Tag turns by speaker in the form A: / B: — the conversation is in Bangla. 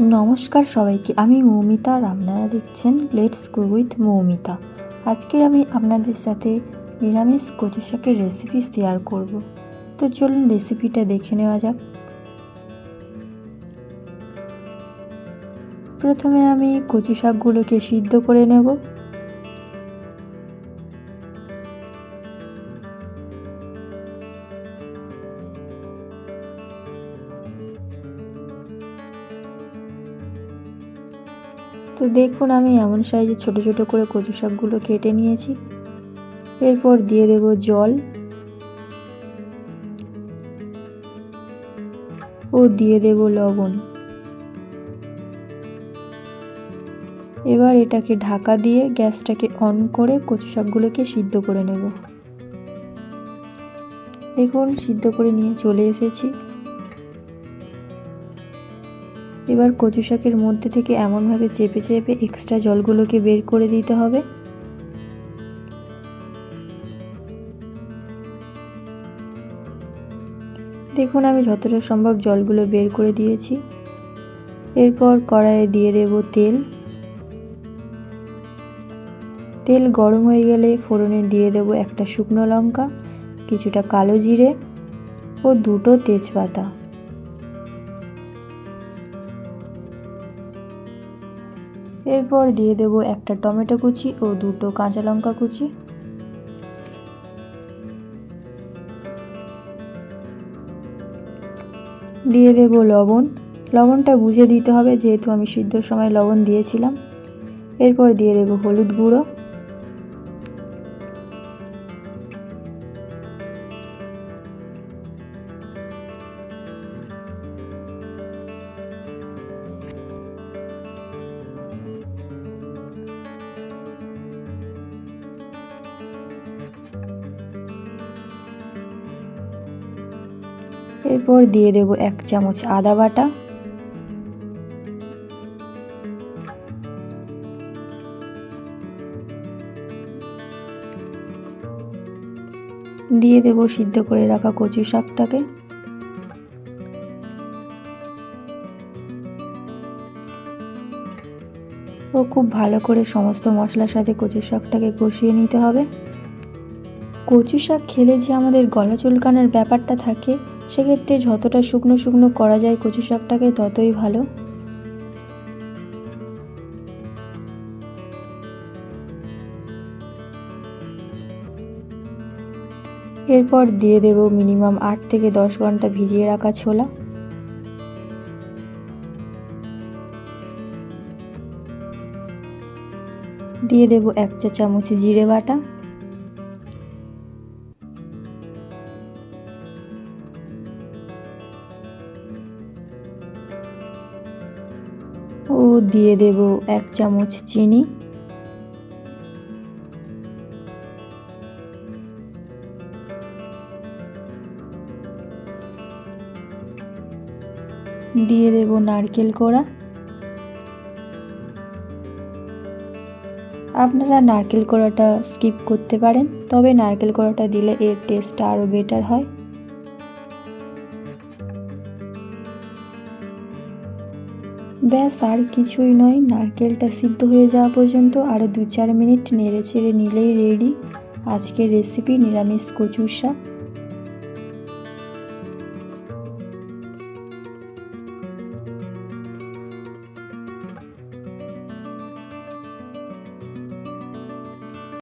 A: নমস্কার সবাইকে, আমি মৌমিতা আর আপনারা দেখছেন লেটস গো উইথ মৌমিতা। আজকের আমি আপনাদের সাথে নিরামিষ কচু শাকের রেসিপি শেয়ার করব। তো চলুন রেসিপিটা দেখে নেওয়া যাক। প্রথমে আমি কচু শাকগুলোকে সিদ্ধ করে নেব। তো দেখুন আমি এমন সাইজে ছোট ছোট করে কচু শাকগুলো কেটে নিয়েছি। এরপর দিয়ে দেব জল। ও দিয়ে দেব লবণ। এবার এটাকে ঢাকা দিয়ে গ্যাসটাকে অন করে কচু শাকগুলোকে সিদ্ধ করে নেব। দেখুন, সিদ্ধ করে নিয়ে চলে এসেছি। এবার কচু শাকের মধ্যে থেকে এমনভাবে চেপে চেপে এক্সট্রা জলগুলোকে বের করে দিতে হবে। দেখুন, আমি যতটা সম্ভব জলগুলো বের করে দিয়েছি। এরপর কড়াইয়ে দিয়ে দেব তেল। তেল গরম হয়ে গেলে ফোড়নে দিয়ে দেব একটা শুকনো লঙ্কা, কিছুটা কালো জিরে ও দুটো তেজপাতা। এরপর দিয়ে দেব একটা টমেটো কুচি ও দুটো কাঁচা লঙ্কা কুচি। দিয়ে দেব লবণ। লবণটা বুঝে দিতে হবে, যেহেতু আমি সিদ্ধর সময় লবণ দিয়েছিলাম। এরপর দিয়ে দেব হলুদ গুঁড়ো। এরপর দিয়ে দেব এক চামচ আদা বাটা। দিয়ে দেব সিদ্ধ করে রাখা কচু শাকটাকে। ও খুব ভালো করে সমস্ত মশলার সাথে কচু শাকটাকে কষিয়ে নিতে হবে। কচু শাক খেলে যে আমাদের গলা চুলকানোর ব্যাপারটা থাকে সেক্ষেত্রে যতটা শুকনো শুকনো করা যায় কচু শাকটাকে ততই ভালো। এরপর দিয়ে দেব মিনিমাম আট থেকে দশ ঘণ্টা ভিজিয়ে রাখা ছোলা। দিয়ে দেব এক চা চামচ জিরে বাটা। ও দিয়ে দেব এক চামচ চিনি। দিয়ে দেব নারকেল কোড়া। আপনারা নারকেল কোড়াটা স্কিপ করতে পারেন, তবে নারকেল কোড়াটা দিলে এর টেস্টটা আরও বেটার হয়। ব্যাস, আর কিছুই নয়। নারকেলটা সিদ্ধ হয়ে যাওয়া পর্যন্ত আরও দু চার মিনিট নেড়ে ছেড়ে নিলেই রেডি আজকের রেসিপি নিরামিষ কচুর শাক।